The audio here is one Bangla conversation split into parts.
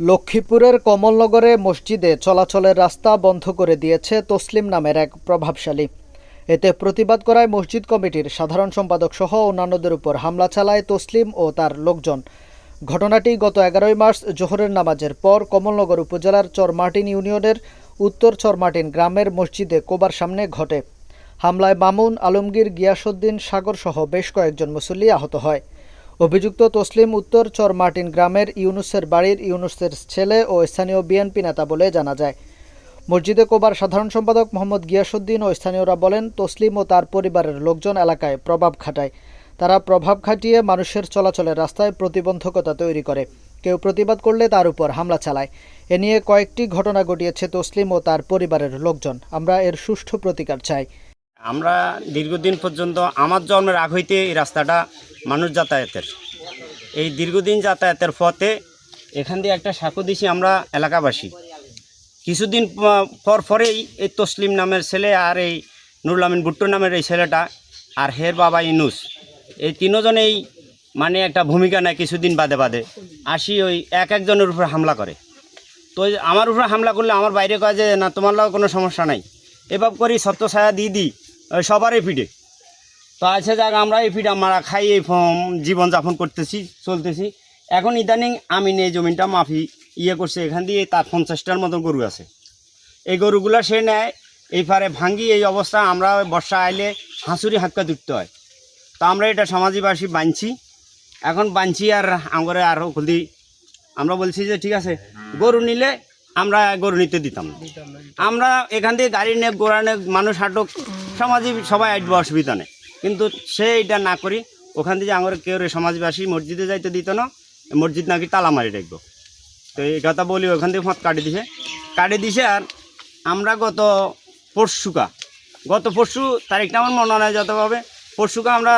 লক্ষ্মীপুরের কমলনগরে মসজিদে চলাচলের রাস্তা বন্ধ করে দিয়েছে তসলিম নামের এক প্রভাবশালী। এতে প্রতিবাদ করায় মসজিদ কমিটির সাধারণ সম্পাদক সহ অন্যান্যদের উপর হামলা চালায় তসলিম ও তার লোকজন। ঘটনাটি গত এগারোই মার্চ জোহরের নামাজের পর কমলনগর উপজেলার চরমার্টিন ইউনিয়নের উত্তর চরমার্টিন গ্রামের মসজিদে কোবার সামনে ঘটে। হামলায় মামুন, আলমগীর, গিয়াসউদ্দিন সাগর সহ বেশ কয়েকজন মুসল্লি আহত হয়। অভিযুক্ত তসলিম উত্তর চর মার্টিন গ্রামের ইউনুসের বাড়ির ইউনুসের ছেলে ও স্থানীয় বিএনপি নেতা বলে জানা যায়। মসজিদে কোবার সাধারণ সম্পাদক মোহাম্মদ গিয়াসউদ্দিন ও স্থানীয়রা বলেন, তসলিম ও তার পরিবারের লোকজন এলাকায় প্রভাব খাটায়। তারা প্রভাব খাটিয়ে মানুষের চলাচলের রাস্তায় প্রতিবন্ধকতা তৈরি করে। কেউ প্রতিবাদ করলে তার উপর হামলা চালায়। এ নিয়ে কয়েকটি ঘটনা ঘটিয়েছে তসলিম ও তার পরিবারের লোকজন। আমরা এর সুষ্ঠু প্রতিকার চাই। আমরা দীর্ঘদিন পর্যন্ত আমার জন্মের আগ হইতে এই রাস্তাটা মানুষ যাতায়াতের। এই দীর্ঘদিন যাতায়াতের পথে এখান দিয়ে একটা সাঁকো দিছি আমরা এলাকাবাসী। কিছুদিন পর পরেই এই তসলিম নামের ছেলে আর এই নুরুল আমিন ভুট্টো নামের এই ছেলেটা আর হের বাবা ইনুস, এই তিনজনেই মানে একটা ভূমিকা নেয় কিছুদিন বাদে বাদে। আসি ওই এক একজনের উপরে হামলা করে। তো আমার উপরে হামলা করলে আমার বাইরে কয় যে, না, তোমার লাগে কোনো সমস্যা নাই। এভাব করি সত্য ছায়া দিয়ে দিই ওই সবারই ফিডে তো আছে যাক আমরা এই ফিড মারা খাই এই ফ- জীবনযাপন করতেছি চলতেছি। এখন ইদানিং আমি এই জমিনটা মাফি ইয়ে করছে এখান দিয়ে তার পঞ্চাশটার মতো গরু আছে। এই গরুগুলো সে নেয় এই পারে ভাঙ্গি এই অবস্থা আমরা বর্ষা আইলে হাঁসুরি হাক্কা দুটতে হয়। তো আমরা এটা সমাজবাসী বানছি। এখন বানছি আর আমরা আর খুলি আমরা বলছি যে ঠিক আছে গরু নিলে আমরা গরু নিতে দিতাম না। আমরা এখান থেকে গাড়ি নিয়ে গোড়া নিয়ে মানুষ হাঁটুক সমাজে সবাই আসবে অসুবিধা নেই। কিন্তু সে এটা না করি, ওখান থেকে আমার কেউ রে সমাজবাসী মসজিদে যাইতে দিত না, মসজিদ নাকি তালা মারি রাখব তো এই কথা বলি, ওখান থেকে ফত কাটি দিছে। কাটি দিছে আর আমরা গত পরশুকা, গত পরশু তারিখটা আমার মনে হয় যতভাবে, পরশুকা আমরা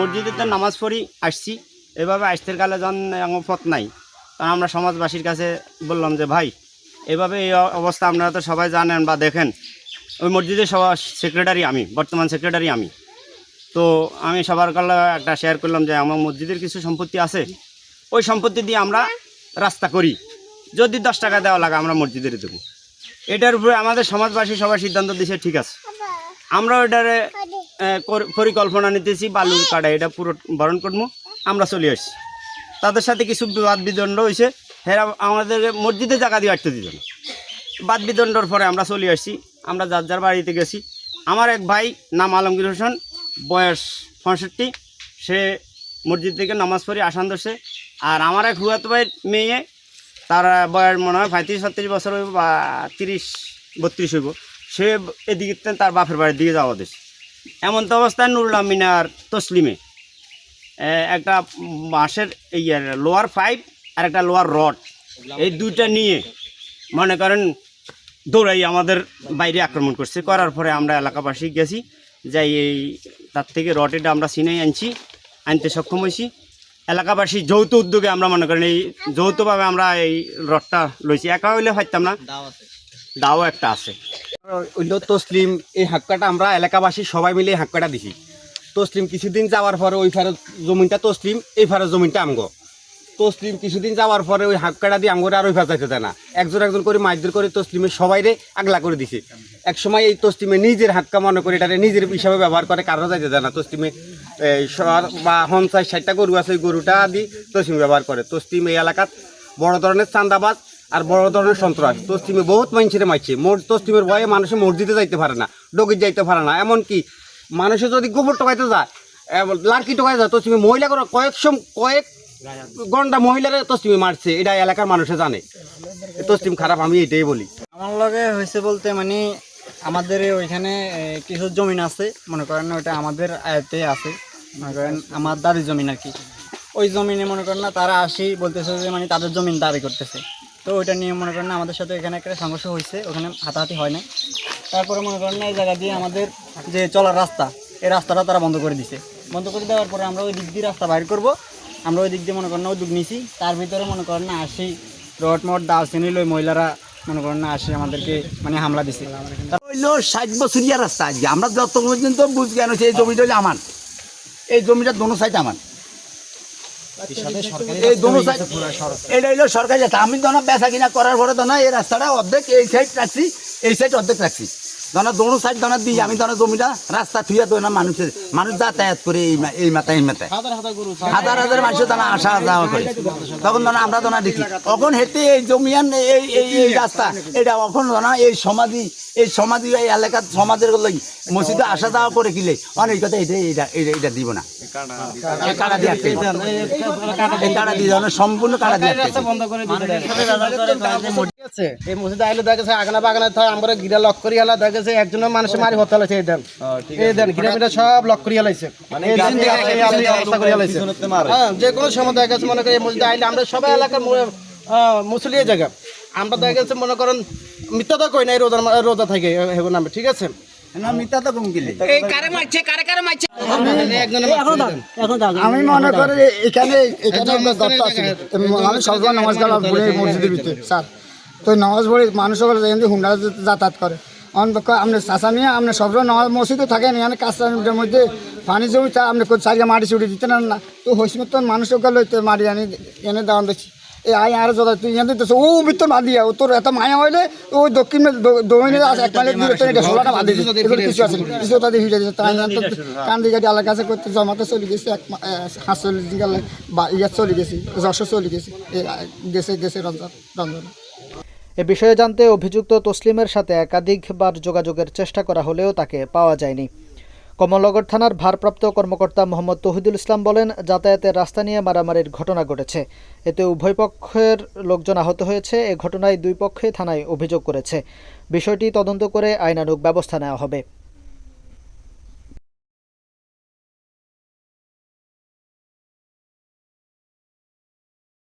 মসজিদেতে নামাজ পড়ি, আসছি। এভাবে আসতে কালে যখন আমার পথ নাই। তখন আমরা সমাজবাসীর কাছে বললাম যে, ভাই, এভাবে এই অবস্থা আপনারা তো সবাই জানেন বা দেখেন। ওই মসজিদের সবার সেক্রেটারি আমি, বর্তমান সেক্রেটারি আমি। তো আমি সবার কালে একটা শেয়ার করলাম যে আমার মসজিদের কিছু সম্পত্তি আছে, ওই সম্পত্তি দিয়ে আমরা রাস্তা করি। যদি দশ টাকা দেওয়া লাগে, আমরা মসজিদের দেবো। এটার উপরে আমাদের সমাজবাসী সবাই সিদ্ধান্ত দিছে, ঠিক আছে। আমরা কর- পরিকল্পনা নিতেছি বালু কাটা এটা পুরো বরণ করব আমরা চলে আসছি। তাদের সাথে কিছু বাদ বিদণ্ড হয়েছে হেরা আমাদের মসজিদে জায়গা দিয়ে আটতে দিত না। বাদ বিদণ্ডর পরে আমরা চলে আসছি, আমরা যার যার বাড়িতে গেছি। আমার এক ভাই, নাম আলমগীর হোসেন বয়স পঁয়ষট্টি। সে মসজিদ থেকে নামাজ পড়ি আসান ধরছে। আর আমার এক হুয়াত ভাইয়ের মেয়ে, তার বয়স মনে হয় পঁয়ত্রিশ, ছত্রিশ বছর হইব বা তিরিশ, বত্রিশ হইব। সে এদিকে তার বাপের বাড়ির দিকে যাওয়া দিছে এমন তো অবস্থায় নুরুল আমিন আর তসলিমে একটা বাঁশের এই লোয়ার পাইপ আর একটা লোয়ার রড, এই দুইটা নিয়ে মনে করেন দৌড়াই আমাদের বাইরে আক্রমণ করছে। করার পরে আমরা এলাকাবাসী গেছি। যাই এই তার থেকে রডেটা আমরা সিনাই আনছি আনতে সক্ষম হয়েছি। এলাকাবাসী যৌথ উদ্যোগে আমরা মনে করেন এই যৌথভাবে আমরা এই রডটা লইছি। একা হইলে পারতাম না। দাও একটা আছে। হইল তসলিম এই হাক্কাটা আমরা এলাকাবাসী সবাই মিলে এই হাক্কাটা দিছি। তসলিম কিছুদিন যাওয়ার পরে ওই ফারে জমিনটা তসলিম এই ফারে জমিনটা আমগো। তসলিম কিছুদিন যাওয়ার পরে ওই হাক্কাটা দিয়ে আমগোরে আর ওই দেয় না। একজন একজন করে মাইদুর করে তসলিমের সবাইরে আগলা করে দিছে। এক সময় এই তসলিমে নিজের হাক্কা মনে করে এটারে নিজের হিসাবে ব্যবহার করে, কারও যাইতে দেয় না। তসলিমে বা হনসাই ষাটটা গরু আছে, ওই গরুটা দিয়ে তসলিম ব্যবহার করে। তসলিম এই এলাকাত বড় ধরনের চান্দাবাজ আর বড় ধরনের সন্ত্রাস। তসলিমে বহুত মানুষের মারছে মোট তসলিমের ভয়ে মানুষে মসজিদে যাইতে পারে না, ডগির যাইতে পারে না। এমনকি মানুষে যদি গোবর টোকাইতে যায় লাড়কি টোকাই যায়, তসলিমে মহিলা করে কয়েক সম কয়েক ঘণ্টা মহিলারা তসলিমে মারছে, এটা এলাকার মানুষে জানে। তসলিম খারাপ, আমি এটাই বলি। আমার লগে হয়েছে বলতে মানে আমাদের ওইখানে কিছু জমিন আছে, মনে করেন ওইটা আমাদের আয়তে আছে। মনে করেন আমার দাদির জমিন আর কি। ওই জমিনে মনে করেন না তারা আসি, বলতেছে যে মানে তাদের জমিন দাবি করতেছে। তো ওইটা নিয়ে মনে করেন না আমাদের সাথে এখানে একটা সংঘর্ষ হয়েছে, ওখানে হাতাহাতি হয় না। তারপরে মনে করেন না এই জায়গা দিয়ে আমাদের যে চলার রাস্তা, এই রাস্তাটা তারা বন্ধ করে দিছে। বন্ধ করে দেওয়ার পরে আমরা ওই দিক দিয়ে রাস্তা বাইর করব আমরা ওই দিক দিয়ে মনে করেন না উদ্যোগ নিছি। তার ভিতরে মনে করেন না আসি রড মট দাও শ্রেণি লই মহিলারা মনে করেন না আসি আমাদেরকে মানে হামলা দিছে। হইল ষাট বছরিয়া রাস্তা আজকে। আমরা যত পর্যন্ত বুঝ জ্ঞান এই জমিটা হইল আমার। এই জমিটা দোনো সাইড আমার। সরকারি আমি ধরো বেচা কিনা করার পরে তো না এই রাস্তাটা অর্ধেক এই সাইড রাখছি, এই সাইড অর্ধেক রাখছি। ধরো দোনো সাইড ধরো দিই আমি ধরো জমিটা রাস্তা থুয়া তো না মানুষের। মানুষ যাতায়াত করে এই এই মাথায় এই মাথায়। হাজার হাজার মানুষের ধরো আসা যাওয়া করে। তখন ধরো আমরা ধরো দেখি তখন হেঁটে এই জমিয়ান এই এই এই রাস্তা এটা এখন ধরো এই সমাধি এই সমাধি এই এলাকার সমাজের লই মসজিদে আসা যাওয়া করে কিলে অনেক কথা এটা এটা এটা এটা দিব না। কাটা দিয়ে আটকে কাটা দিয়ে সম্পূর্ণ কাটা দিয়ে আটকে আছে। এই মসজিদে আইলে আগানা বাগানা থাকে আমরা গিরা লক করি হেলা একজনের মানুষের মারি হতে হলাইছে এই দেন। এই দেন গিরা সব লক করি হেলাইছে হেলাইছে হ্যাঁ যে কোনো সময় দেখা গেছে মনে করি এই মসজিদে আইলে আমরা সবাই এলাকার মুসলিয়ে জায়গা। আমরা দেখা গেছে মনে করেন মিথ্যা তো কই না এই রোজা রোজা থাকে হেগো নামে ঠিক আছে? না, মিথ্যা তো কম কিলে। আমি মনে করি এখানে আমি মসজিদের ভিতরে। স্যার। তো নামাজ পড়ে মানুষ সকলে এখান হুন্ডা যাতায়াত করে। আপনি চাষা নিয়ে আপনি সবসময় নামাজ মসজিদও থাকেন এখানে কাজটার মধ্যে পানি জমি তা আপনি চারিয়া মাটি ছুটি দিতে না না। তো হইসমত মানুষ সকলে লইতে মারি আনি, এনে দাওয়ান দিচ্ছি এই আই আর যত তুই এখান থেকে ও ভিতর বাদ দিয়া তোর এত মায়া হইলে ওই দক্ষিণ দক্ষিণে এক মাইলের দূরে এটা ষোলোটা বাদ দিয়েছে কিছু আছে না। কিছু তাদের হিটে দিচ্ছে তাই থেকে কান্দি গাড়ি আলাদা কাছে করতে জমাতে চলে গেছে, এক সাতচল্লিশ দিন গেলে বা ইয়া চলে গেছি, যশোর চলে গেছি। এই গেছে গেছে রমজান রমজান। এ বিষয়ে জানতে অভিযুক্ত তসলিমের সাথে একাধিকবার যোগাযোগের চেষ্টা করা হলেও তাকে পাওয়া যায়নি। কমলনগর থানার ভারপ্রাপ্ত কর্মকর্তা মোহাম্মদ তহিদুল ইসলাম বলেন, যাতায়াতের রাস্তা নিয়ে মারামারির ঘটনা ঘটেছে। এতে উভয় পক্ষের লোকজন আহত হয়েছে। এ ঘটনায় দুই পক্ষে থানায় অভিযোগ করেছে। বিষয়টি তদন্ত করে আইনানুগ ব্যবস্থা নেওয়া হবে।